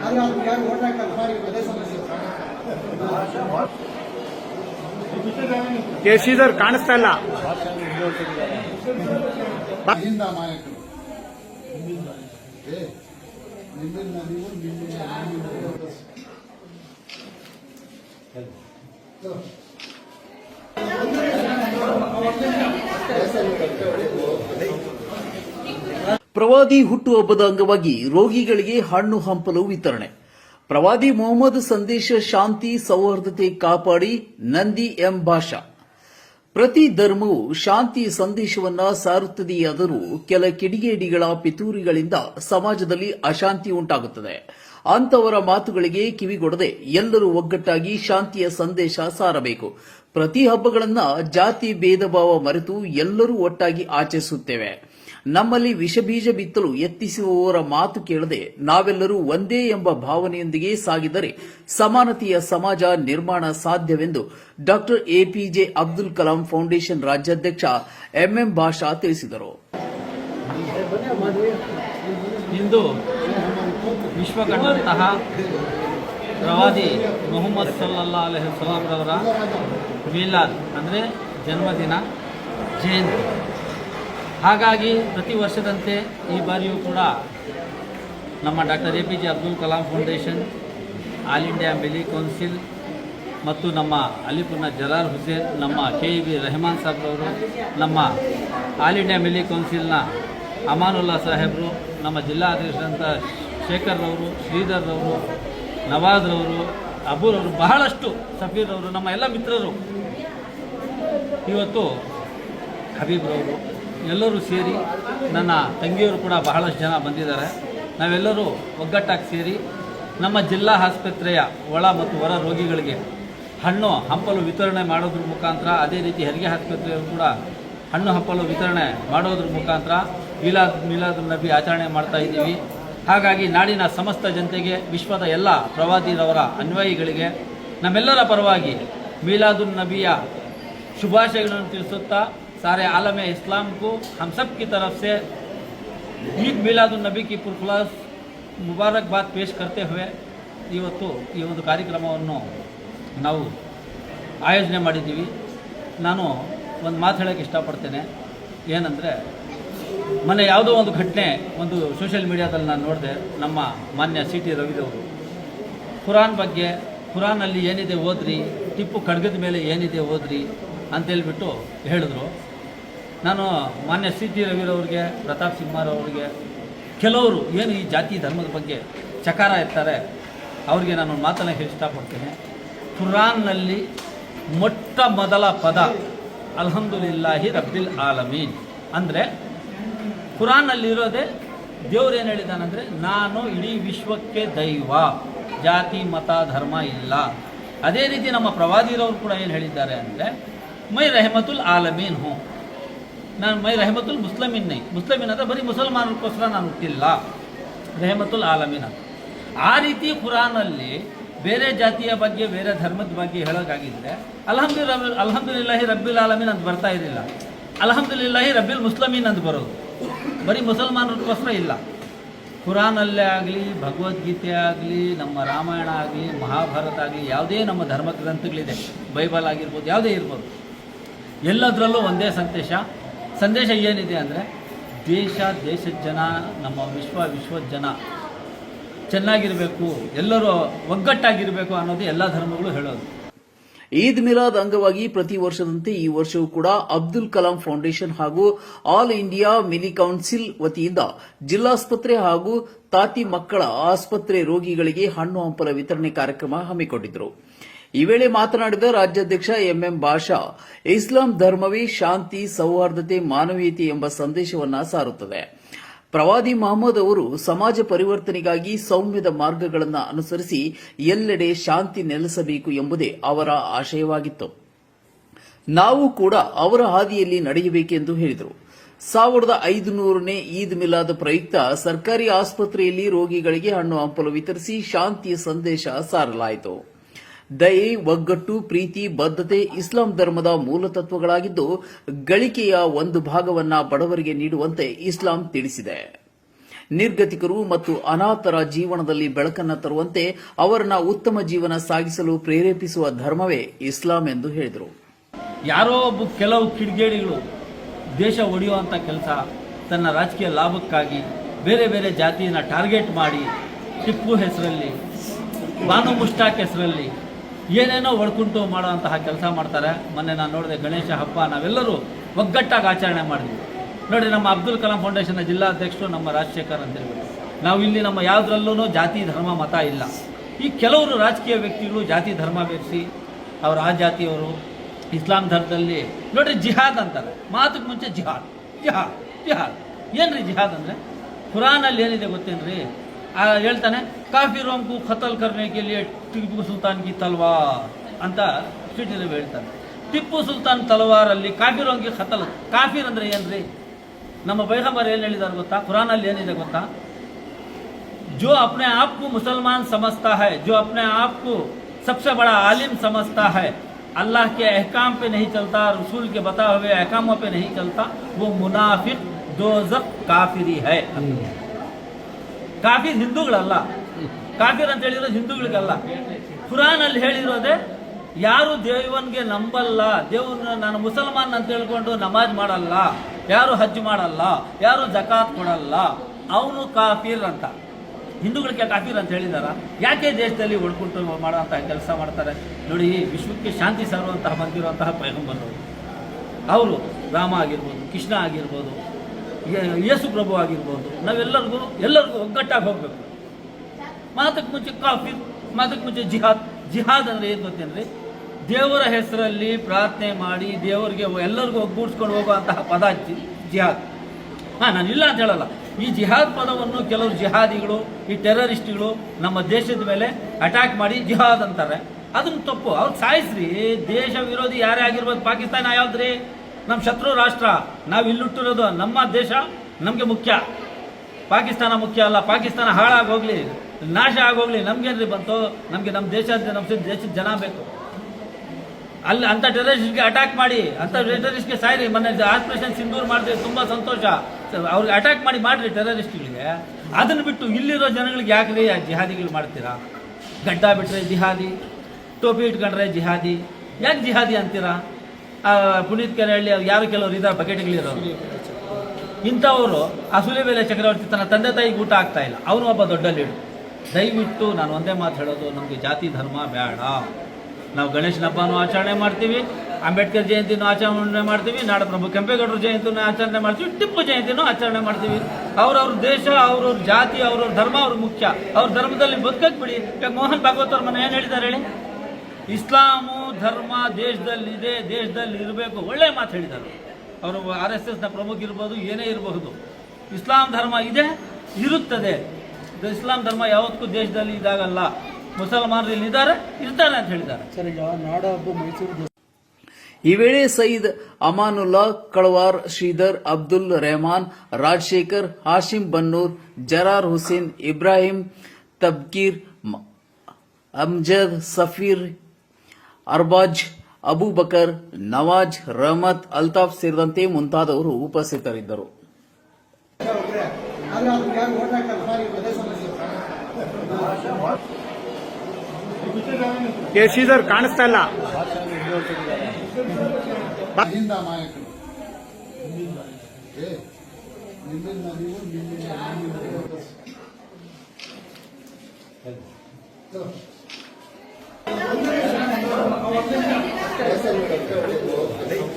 ಆದ್ರೆ ಅದು ಯಾರು ಓಟ್ ಹಾಕಲ್ಲ ಸರ್ ಈಗ ಅದೇ ಸಮಸ್ಯೆ ಕೆ ಶ್ರೀಧರ್ ಕಾಣಿಸ್ತಾ ಇಲ್ಲ. ಹಿಂದ ಮಾಯಕರು ಏ ನಿಮ್ಮಿಂದ ನೀವು ನಿಮ್ಮಿಂದ ನಿಮ್ಮಿಂದ ಪ್ರವಾದಿ ಹುಟ್ಟುಹಬ್ಬದ ಅಂಗವಾಗಿ ರೋಗಿಗಳಿಗೆ ಹಣ್ಣು ಹಂಪಲು ವಿತರಣೆ. ಪ್ರವಾದಿ ಮೊಹಮ್ಮದ್ ಸಂದೇಶ ಶಾಂತಿ ಸೌಹಾರ್ದತೆ ಕಾಪಾಡಿ ನಂದಿ ಎಂ ಭಾಷಾ. ಪ್ರತಿ ಧರ್ಮವು ಶಾಂತಿ ಸಂದೇಶವನ್ನ ಸಾರುತ್ತದೆಯಾದರೂ ಕೆಲ ಕಿಡಿಗೇಡಿಗಳ ಪಿತೂರಿಗಳಿಂದ ಸಮಾಜದಲ್ಲಿ ಅಶಾಂತಿ ಉಂಟಾಗುತ್ತದೆ. ಅಂತವರ ಮಾತುಗಳಿಗೆ ಕಿವಿಗೊಡದೆ ಎಲ್ಲರೂ ಒಗ್ಗಟ್ಟಾಗಿ ಶಾಂತಿಯ ಸಂದೇಶ ಸಾರಬೇಕು. ಪ್ರತಿ ಹಬ್ಬಗಳನ್ನ ಜಾತಿ, ಭೇದ, ಭಾವ ಮರೆತು ಎಲ್ಲರೂ ಒಟ್ಟಾಗಿ ಆಚರಿಸುತ್ತೇವೆ. ನಮ್ಮಲ್ಲಿ ವಿಷಬೀಜ ಬಿತ್ತಲು ಯತ್ನಿಸುವವರ ಮಾತು ಕೇಳದೆ ನಾವೆಲ್ಲರೂ ಒಂದೇ ಎಂಬ ಭಾವನೆಯೊಂದಿಗೆ ಸಾಗಿದರೆ ಸಮಾನತೆಯ ಸಮಾಜ ನಿರ್ಮಾಣ ಸಾಧ್ಯವೆಂದು doctor APJ Abdul Kalam foundation ರಾಜ್ಯಾಧ್ಯಕ್ಷ ಎಂಎಂ ಭಾಷಾ ತಿಳಿಸಿದರು. ಇಂದು ಪ್ರವಾದಿ ಮೊಹಮ್ಮದ್ ಸಲ್ಲಲ್ಲಾ ಅಲೈಹಿ ರವರ ಮೀಲಾದ್ ಅಂದರೆ ಜನ್ಮದಿನ ಜಯಂತಿ. ಹಾಗಾಗಿ ಪ್ರತಿ ವರ್ಷದಂತೆ ಈ ಬಾರಿಯೂ ಕೂಡ ನಮ್ಮ doctor A P J Abdul Kalam foundation, all India Milli council ಮತ್ತು ನಮ್ಮ ಅಲಿಪುರ್ನ ಜಲಾಲ್ ಹುಸೇನ್, ನಮ್ಮ ಕೆ ಇ ಬಿ ರೆಹಮಾನ್ ಸಾಬ್ರವರು, ನಮ್ಮ ಆಲ್ ಇಂಡಿಯಾ ಮಿಲಿ ಕೌನ್ಸಿಲ್ನ ಅಮಾನುಲ್ಲಾ ಸಾಹೇಬರು, ನಮ್ಮ ಜಿಲ್ಲಾ ಅಧ್ಯಕ್ಷರಂತ ಶೇಖರ್ರವರು, ಶ್ರೀಧರ್ರವರು, ನವಾಜ್ರವರು, ಅಬೂರವರು, ಬಹಳಷ್ಟು ಸಫೀರ್ರವರು, ನಮ್ಮ ಎಲ್ಲ ಮಿತ್ರರು. ಇವತ್ತು ಹಬೀಬ್ರವರು ಎಲ್ಲರೂ ಸೇರಿ ನನ್ನ ತಂಗಿಯವರು ಕೂಡ ಬಹಳಷ್ಟು ಜನ ಬಂದಿದ್ದಾರೆ. ನಾವೆಲ್ಲರೂ ಒಗ್ಗಟ್ಟಾಗಿ ಸೇರಿ ನಮ್ಮ ಜಿಲ್ಲಾ ಆಸ್ಪತ್ರೆಯ ಒಳ ಮತ್ತು ಹೊರ ರೋಗಿಗಳಿಗೆ ಹಣ್ಣು, ಹಂಪಲು ವಿತರಣೆ ಮಾಡೋದ್ರ ಮುಖಾಂತರ, ಅದೇ ರೀತಿ ಹೆರಿಗೆ ಆಸ್ಪತ್ರೆಯವರು ಕೂಡ ಹಣ್ಣು, ಹಂಪಲು ವಿತರಣೆ ಮಾಡೋದ್ರ ಮುಖಾಂತರ ಮಿಲಾದ್ ಮಿಲಾದ್ ನಬಿ ಆಚರಣೆ ಮಾಡ್ತಾ ಇದ್ದೀವಿ. ಹಾಗಾಗಿ ನಾಡಿನ ಸಮಸ್ತ ಜನತೆಗೆ, ವಿಶ್ವದ ಎಲ್ಲ ಪ್ರವಾದಿರವರ ಅನ್ವಯಿಗಳಿಗೆ ನಮ್ಮೆಲ್ಲರ ಪರವಾಗಿ ಮೀಲಾದುನ್ ನಬಿಯ ಶುಭಾಶಯಗಳನ್ನು ತಿಳಿಸುತ್ತಾ सारे आलम इस्लाम को हम सब की तरफ से ईद ಮಿಲಾದುನ್ನಬಿ ಕಿ ಪುರ್ಖುಲಾಸ್ ಮುಬಾರಕ್ಬಾದ್ ಪೇಶ್ करते हुए ಇವತ್ತು ಈ ಒಂದು ಕಾರ್ಯಕ್ರಮವನ್ನು ನಾವು ಆಯೋಜನೆ ಮಾಡಿದ್ದೀವಿ ನಾನು ಒಂದು ಮಾತು ಹೇಳೋಕ್ಕೆ ಇಷ್ಟಪಡ್ತೇನೆ ಏನಂದರೆ ಮೊನ್ನೆ ಯಾವುದೋ ಒಂದು ಘಟನೆ ಒಂದು ಸೋಷಿಯಲ್ ಮೀಡಿಯಾದಲ್ಲಿ ನಾನು ನೋಡಿದೆ ನಮ್ಮ ಮಾನ್ಯ ಸಿ ಟಿ ರವಿದವರು ಕುರಾನ್ ಬಗ್ಗೆ ಕುರಾನಲ್ಲಿ ಏನಿದೆ ಓದ್ರಿ ಟಿಪ್ಪು ಖಡ್ಗದ ಮೇಲೆ ಏನಿದೆ ಓದ್ರಿ ಅಂತೇಳ್ಬಿಟ್ಟು ಹೇಳಿದ್ರು ನಾನು ಮಾನ್ಯ ಸಿ ಟಿ ರವಿರವ್ರಿಗೆ ಪ್ರತಾಪ್ ಸಿಂಹರವ್ರಿಗೆ ಕೆಲವರು ಏನು ಈ ಜಾತಿ ಧರ್ಮದ ಬಗ್ಗೆ ಚಕಾರ ಇರ್ತಾರೆ, ಅವರಿಗೆ ನಾನು ಮಾತನ್ನು ಹೇಳಿ ಇಷ್ಟಪಡ್ತೇನೆ. ಕುರಾನ್ನಲ್ಲಿ ಮೊಟ್ಟ ಮೊದಲ ಪದ ಅಲ್ಹಮ್ದುಲಿಲ್ಲಾಹಿ ರಬ್ಬಿಲ್ ಆಲಮೀನ್. ಅಂದರೆ ಕುರಾನ್ನಲ್ಲಿರೋದೇ ಏನು ಹೇಳಿದಾನಂದರೆ ನಾನು ಇಡೀ ವಿಶ್ವಕ್ಕೆ ದೈವ, ಜಾತಿ, ಮತ, ಧರ್ಮ ಇಲ್ಲ. ಅದೇ ರೀತಿ ನಮ್ಮ ಪ್ರವಾದಿರವರು ಕೂಡ ಏನು ಹೇಳಿದ್ದಾರೆ ಅಂದರೆ, ಮೈ ರೆಹಮತುಲ್ ಆಲಮೀನ್ ಹೋ. ನಾನು ಮೈ ರೆಹಮತುಲ್ ಮುಸ್ಲಿಮಿನ್ ಮುಸ್ಲಿಮಿನ್ ಅಂದರೆ ಬರೀ ಮುಸಲ್ಮಾನರಿಗೋಸ್ಕರ ನಾನು ಹುಟ್ಟಿಲ್ಲ. ರೆಹಮತುಲ್ ಆಲಮೀನ್. ಆ ರೀತಿ ಕುರಾನಲ್ಲಿ ಬೇರೆ ಜಾತಿಯ ಬಗ್ಗೆ, ಬೇರೆ ಧರ್ಮದ ಬಗ್ಗೆ ಹೇಳೋಕ್ಕಾಗಿದ್ದರೆ ಅಲ್ಹಮ್ದು ಅಲ್ಹಮ್ದುಲಿಲ್ಲಾಹಿ ರಬ್ಬಿಲ್ ಆಲಮೀನ್ ಅಂತ ಬರ್ತಾ ಇರಲಿಲ್ಲ ಅಲ್ಹಮ್ದುಲಿಲ್ಲಾಹಿ ರಬ್ಬಿಲ್ ಮುಸ್ಲಮೀನ್ ಅಂತ ಬರೋದು. ಬರೀ ಮುಸಲ್ಮಾನರಿಗೋಸ್ಕರ ಇಲ್ಲ. ಕುರಾನಲ್ಲೇ ಆಗಲಿ, ಭಗವದ್ಗೀತೆ ಆಗಲಿ, ನಮ್ಮ ರಾಮಾಯಣ ಆಗಲಿ, ಮಹಾಭಾರತ ಆಗಲಿ, ಯಾವುದೇ ನಮ್ಮ ಧರ್ಮ ಗ್ರಂಥಗಳಿದೆ, ಬೈಬಲ್ ಆಗಿರ್ಬೋದು, ಯಾವುದೇ ಇರ್ಬೋದು, ಎಲ್ಲದರಲ್ಲೂ ಒಂದೇ ಸಂದೇಶ ಸಂದೇಶ ಏನಿದೆ ಅಂದರೆ, ದೇಶ, ದೇಶದ ಜನ, ನಮ್ಮ ವಿಶ್ವ, ವಿಶ್ವದ ಜನ. ಚೆನ್ನಾಗಿರಬೇಕು, ಎಲ್ಲರೂ ಒಗ್ಗಟ್ಟಾಗಿರಬೇಕು ಅನ್ನೋದು ಎಲ್ಲ ಧರ್ಮಗಳು ಹೇಳೋದು. ಈದ್ ಮಿಲಾದ್ ಅಂಗವಾಗಿ ಪ್ರತಿ ವರ್ಷದಂತೆ ಈ ವರ್ಷವೂ ಕೂಡ ಅಬ್ದುಲ್ ಕಲಾಂ ಫೌಂಡೇಶನ್ ಹಾಗೂ ಆಲ್ ಇಂಡಿಯಾ ಮಿನಿ ಕೌನ್ಸಿಲ್ ವತಿಯಿಂದ ಜಿಲ್ಲಾಸ್ಪತ್ರೆ ಹಾಗೂ ತಾತಿ ಮಕ್ಕಳ ಆಸ್ಪತ್ರೆ ರೋಗಿಗಳಿಗೆ ಹಣ್ಣು ಹಂಪಲ ವಿತರಣೆ ಕಾರ್ಯಕ್ರಮ ಹಮ್ಮಿಕೊಂಡಿದ್ದರು. ಈ ವೇಳೆ ಮಾತನಾಡಿದ ರಾಜ್ಯಾಧ್ಯಕ್ಷ ಎಂಎಂ ಬಾಷಾ ಇಸ್ಲಾಂ ಧರ್ಮವೇ ಶಾಂತಿ, ಸೌಹಾರ್ದತೆ, ಮಾನವೀಯತೆ ಎಂಬ ಸಂದೇಶವನ್ನ ಸಾರುತ್ತದೆ. ಪ್ರವಾದಿ ಮಹಮ್ಮದ್ ಅವರು ಸಮಾಜ ಪರಿವರ್ತನೆಗಾಗಿ ಸೌಮ್ಯದ ಮಾರ್ಗಗಳನ್ನು ಅನುಸರಿಸಿ ಎಲ್ಲೆಡೆ ಶಾಂತಿ ನೆಲೆಸಬೇಕು ಎಂಬುದೇ ಅವರ ಆಶಯವಾಗಿತ್ತು. ನಾವು ಕೂಡ ಅವರ ಹಾದಿಯಲ್ಲಿ ನಡೆಯಬೇಕೆಂದು ಹೇಳಿದರು. ಸಾವಿರದ ಐದುನೂರನೇ ಈದ್ ಮಿಲಾದ್ ಪ್ರಯುಕ್ತ ಸರ್ಕಾರಿ ಆಸ್ಪತ್ರೆಯಲ್ಲಿ ರೋಗಿಗಳಿಗೆ ಹಣ್ಣು ಹಂಪಲು ವಿತರಿಸಿ ಶಾಂತಿಯ ಸಂದೇಶ ಸಾರಲಾಯಿತು. ದಯೆ, ಒಗ್ಗಟ್ಟು, ಪ್ರೀತಿ, ಬದ್ಧತೆ, ಇಸ್ಲಾಂ ಧರ್ಮದ ಮೂಲ ತತ್ವಗಳಾಗಿದ್ದು ಗಳಿಕೆಯ ಒಂದು ಭಾಗವನ್ನ ಬಡವರಿಗೆ ನೀಡುವಂತೆ ಇಸ್ಲಾಂ ತಿಳಿಸಿದೆ. ನಿರ್ಗತಿಕರು ಮತ್ತು ಅನಾಥರ ಜೀವನದಲ್ಲಿ ಬೆಳಕನ್ನು ತರುವಂತೆ ಅವರನ್ನ ಉತ್ತಮ ಜೀವನ ಸಾಗಿಸಲು ಪ್ರೇರೇಪಿಸುವ ಧರ್ಮವೇ ಇಸ್ಲಾಂ ಎಂದು ಹೇಳಿದರು. ಯಾರೋ ಒಬ್ಬ ಕೆಲವು ಕಿಡಿಗೇಡಿಗಳು ದೇಶ ಒಡೆಯುವಂಥ ಕೆಲಸ, ತನ್ನ ರಾಜಕೀಯ ಲಾಭಕ್ಕಾಗಿ ಬೇರೆ ಬೇರೆ ಜಾತಿಯನ್ನು ಟಾರ್ಗೆಟ್ ಮಾಡಿ ಟಿಪ್ಪು ಹೆಸರಲ್ಲಿ ಬಾನು ಮುಷ್ಟಾಕ್ ಹೆಸರಲ್ಲಿ ಏನೇನೋ ಒಡ್ಕುಂಟು ಮಾಡುವಂತಹ ಕೆಲಸ ಮಾಡ್ತಾರೆ. ಮೊನ್ನೆ ನಾನು ನೋಡಿದೆ ಗಣೇಶ ಹಬ್ಬ, ನಾವೆಲ್ಲರೂ ಒಗ್ಗಟ್ಟಾಗಿ ಆಚರಣೆ ಮಾಡಿದ್ವಿ. ನೋಡಿ, ನಮ್ಮ ಅಬ್ದುಲ್ ಕಲಾಂ ಫೌಂಡೇಶನ್ನ ಜಿಲ್ಲಾಧ್ಯಕ್ಷರು ನಮ್ಮ ರಾಜಶೇಖರ್ ಅಂತ ಹೇಳ್ಬಿಟ್ಟು. ನಾವು ಇಲ್ಲಿ ನಮ್ಮ ಯಾವುದ್ರಲ್ಲೂ ಜಾತಿ, ಧರ್ಮ, ಮತ ಇಲ್ಲ. ಈ ಕೆಲವರು ರಾಜಕೀಯ ವ್ಯಕ್ತಿಗಳು ಜಾತಿ, ಧರ್ಮ ಬೆರೆಸಿ, ಅವರು ಆ ಜಾತಿಯವರು, ಇಸ್ಲಾಂ ಧರ್ಮದಲ್ಲಿ ನೋಡ್ರಿ ಜಿಹಾದ್ ಅಂತಾರೆ. ಮಾತಕ್ಕೆ ಮುಂಚೆ ಜಿಹಾದ್. ಜಿಹಾದ್ ಜಿಹಾದ್. ಏನ್ರಿ ಜಿಹಾದ್ ಅಂದರೆ? ಕುರಾನಲ್ಲಿ ಏನಿದೆ ಗೊತ್ತೇನ್ರಿ? ಹೇಳ್ತಾನೆ ಕಾಫಿರೋಂ ಕು ಖತಲ್ ಕರ್ನೆ ಕೆ ಲಿಯೆ ಟಿಪ್ಪು ಸುಲ್ತಾನ್ ಕಿ ತಲ್ವಾರ್ ಅಂತ ಶ್ರೀಟಿರವಿ ಹೇಳ್ತಾನೆ ಟಿಪ್ಪು ಸುಲ್ತಾನ್ ತಲವಾರಲ್ಲಿ ಕಾಫಿರೋಂಗಿ ಖತಲ್ ಕಾಫಿರ್ ಅಂದ್ರೆ ಏನ್ರಿ ನಮ್ಮ ಬೈಗಂಬರ್ ಏನು ಹೇಳಿದಾರೆ ಗೊತ್ತಾ ಕುರಾನಲ್ಲಿ ಏನಿದೆ ಗೊತ್ತಾ जो अपने आप को मुसलमान समझता है जो अपने आप को सबसे बड़ा आलिम समझता है अल्लाह के अहकाम पे नहीं चलता रसूल के बताए हुए अहकामों पे नहीं चलता वो मुनाफिक दोजक काफिरी है ಕಾಫಿರ್ ಹಿಂದೂಗಳಲ್ಲ. ಕಾಫಿರ್ ಅಂತ ಹೇಳಿದ್ರೆ ಹಿಂದೂಗಳಿಗಲ್ಲ. ಕುರಾನ್ ಅಲ್ಲಿ ಹೇಳಿರೋದೆ, ಯಾರು ದೇವನ್ಗೆ ನಂಬಲ್ಲ ದೇವನ ನಾನು ಮುಸಲ್ಮಾನ್ ಅಂತ ಹೇಳ್ಕೊಂಡು ನಮಾಜ್ ಮಾಡಲ್ಲ, ಯಾರು ಹಜ್ ಮಾಡಲ್ಲ, ಯಾರು ಜಕಾತ್ ಕೊಡಲ್ಲ, ಅವನು ಕಾಫಿರ್ ಅಂತ. ಹಿಂದೂಗಳಿಗೆ ಕಾಫಿರ್ ಅಂತ ಹೇಳಿದಾರ. ಯಾಕೆ ದೇಶದಲ್ಲಿ ಒಡ್ಕೊಂಡು ಮಾಡುವಂತಹ ಕೆಲಸ ಮಾಡ್ತಾರೆ? ನೋಡಿ, ವಿಶ್ವಕ್ಕೆ ಶಾಂತಿ ಸಾರುವಂತಹ ಬಂದಿರುವಂತಹ ಪೈಗಂಬರು ಅವರು ರಾಮ ಆಗಿರ್ಬೋದು, ಕೃಷ್ಣ ಆಗಿರ್ಬೋದು ಯೇಸು ಪ್ರಭು ಆಗಿರ್ಬೋದು ನಾವೆಲ್ಲರಿಗೂ ಎಲ್ಲರಿಗೂ ಒಗ್ಗಟ್ಟಾಗಿ ಹೋಗಬೇಕು. ಮಾತಕ್ಕೆ ಮುಂಚೆ ಕಾಫಿ ಮಾತಕ್ಕೆ ಮುಂಚೆ ಜಿಹಾದ್. ಜಿಹಾದ್ ಅಂದರೆ ಏನು ಗೊತ್ತೇನ್ರಿ? ದೇವರ ಹೆಸರಲ್ಲಿ ಪ್ರಾರ್ಥನೆ ಮಾಡಿ ದೇವರಿಗೆ ಎಲ್ಲರಿಗೂ ಒಗ್ಗೂಡಿಸ್ಕೊಂಡು ಹೋಗುವಂತಹ ಪದ ಜಿಹಾದ್. ಹಾಂ, ನಾನು ಇಲ್ಲ ಅಂತ ಹೇಳಲ್ಲ. ಈ ಜಿಹಾದ್ ಪದವನ್ನು ಕೆಲವರು ಜಿಹಾದಿಗಳು, ಈ ಟೆರರಿಸ್ಟ್ಗಳು ನಮ್ಮ ದೇಶದ ಮೇಲೆ ಅಟ್ಯಾಕ್ ಮಾಡಿ ಜಿಹಾದ್ ಅಂತಾರೆ. ಅದನ್ನು ತಪ್ಪು. ಅವ್ರು ಸಾಯಿಸ್ರಿ. ದೇಶ ವಿರೋಧಿ ಯಾರೇ ಆಗಿರ್ಬೋದು. ಪಾಕಿಸ್ತಾನ ಯಾವ್ದ್ರಿ? ನಮ್ಮ ಶತ್ರು ರಾಷ್ಟ್ರ, ನಾವು ಇಲ್ಲುಟ್ಟಿರೋದು ನಮ್ಮ ದೇಶ, ನಮಗೆ ಮುಖ್ಯ. ಪಾಕಿಸ್ತಾನ ಮುಖ್ಯ ಅಲ್ಲ, ಪಾಕಿಸ್ತಾನ ಹಾಳಾಗಿ ಹೋಗ್ಲಿ ನಾಶ ಆಗೋಗ್ಲಿ ನಮ್ಗೇನ್ರಿ ಬಂತು, ನಮಗೆ ನಮ್ಮ ದೇಶ ನಮ್ಮ ದೇಶದ ಜನ ಬೇಕು. ಅಲ್ಲಿ ಅಂಥ ಟೆರರಿಸ್ಟ್ಗೆ ಅಟ್ಯಾಕ್ ಮಾಡಿ ಅಂಥ ಟೆರರಿಸ್ಟ್ಗೆ ಸಾಯ್ರಿ, ಮೊನ್ನೆ ಆಪರೇಷನ್ ಸಿಂಧೂರ್ ಮಾಡಿದ್ರೆ ತುಂಬ ಸಂತೋಷ. ಅವ್ರಿಗೆ ಅಟ್ಯಾಕ್ ಮಾಡಿ ಮಾಡಿರಿ ಟೆರರಿಸ್ಟ್ಗಳಿಗೆ. ಅದನ್ನು ಬಿಟ್ಟು ಇಲ್ಲಿರೋ ಜನಗಳಿಗೆ ಯಾಕ್ರಿ ಆ ಜಿಹಾದಿಗಳು ಮಾಡ್ತೀರಾ? ಗಡ್ಡ ಬಿಟ್ಟರೆ ಜಿಹಾದಿ, ಟೋಪಿ ಇಟ್ಕೊಂಡ್ರೆ ಜಿಹಾದಿ. ಯಾಕೆ ಜಿಹಾದಿ ಅಂತೀರಾ? ಪುನೀತ್ ಕೆರಹಳ್ಳಿ ಅವ್ರು ಯಾರು ಕೆಲವರು ಇದ್ದಾರೆ ಬಕೆಟ್ಗಳಿರೋ ಇಂಥವರು ಆ ಮೇಲೆ ಚಕ್ರವರ್ತಿ ತನ್ನ ತಂದೆ ತಾಯಿಗೆ ಊಟ ಆಗ್ತಾ ಇಲ್ಲ. ಅವನು ಒಬ್ಬ ದೊಡ್ಡ ಲೀಡು ದಯವಿಟ್ಟು ನಾನು ಒಂದೇ ಮಾತು ಹೇಳೋದು, ನಮಗೆ ಜಾತಿ ಧರ್ಮ ಬೇಡ. ನಾವು ಗಣೇಶನ ಹಬ್ಬನೂ ಆಚರಣೆ ಮಾಡ್ತೀವಿ, ಅಂಬೇಡ್ಕರ್ ಜಯಂತಿನೂ ಆಚರಣೆ ಮಾಡ್ತೀವಿ ನಾಡಪ್ರಭು ಕೆಂಪೇಗೌಡರ ಜಯಂತಿನೂ ಆಚರಣೆ ಮಾಡ್ತೀವಿ, ಟಿಪ್ಪು ಜಯಂತಿನೂ ಆಚರಣೆ ಮಾಡ್ತೀವಿ. ಅವ್ರವ್ರ ದೇಶ ಅವ್ರವ್ರ ಜಾತಿ ಅವ್ರವ್ರ ಧರ್ಮ, ಅವ್ರ ಮುಖ್ಯ. ಅವ್ರ ಧರ್ಮದಲ್ಲಿ ಬದುಕಕ್ಕೆ ಬಿಡಿ. ಮೋಹನ್ ಭಾಗವತ್ ಅವ್ರ ಮನೆ ಏನು ಹೇಳಿದ್ದಾರೆ ಹೇಳಿ? ಇಸ್ಲಾಮು ಧರ್ಮ ದೇಶದಲ್ಲಿದೆ ದೇಶದಲ್ಲಿ ಇರಬೇಕು ಒಳ್ಳೆ ಮಾತು ಹೇಳಿದ್ದಾರೆ. ಅವರು ಆರ್ ಎಸ್ ಎಸ್ನ ಪ್ರಮುಖ ಇರ್ಬೋದು ಏನೇ ಇರಬಹುದು. ಇಸ್ಲಾಂ ಧರ್ಮ ಇದೆ ಇರುತ್ತದೆ. ಇಸ್ಲಾಂ ಧರ್ಮ ಯಾವತ್ತೂ ದೇಶದಲ್ಲಿ ಇದಾಗಲ್ಲ. ಮುಸಲ್ಮಾನರು ಇಲ್ಲಿದ್ದಾರೆ ಇರ್ತಾರೆ ಅಂತ ಹೇಳಿದ್ದಾರೆ. ಈ ವೇಳೆ ಸಯೀದ್ ಅಮಾನುಲ್ಲಾ ಕಳವಾರ್ ಶ್ರೀಧರ್ ಅಬ್ದುಲ್ ರೆಹಮಾನ್ ರಾಜಶೇಖರ್ ಹಾಶಿಂ ಬನ್ನೂರ್ ಜರಾರ್ ಹುಸೇನ್ ಇಬ್ರಾಹಿಂ ತಬ್ಕೀರ್ ಮ- ಅಮ್ಜದ್ ಸಫೀರ್ ಅರ್ಬಾಜ್ ಅಬೂಬಕರ್ ನವಾಜ್ ರಹಮತ್ ಅಲ್ತಾಫ್ ಸೇರಿದಂತೆ ಮುಂತಾದವರು ಉಪಸ್ಥಿತರಿದ್ದರು. ಕಾಣಿಸ್ತಾ ಇಲ್ಲ. ನಾಯಕರು. よろしくお願いします。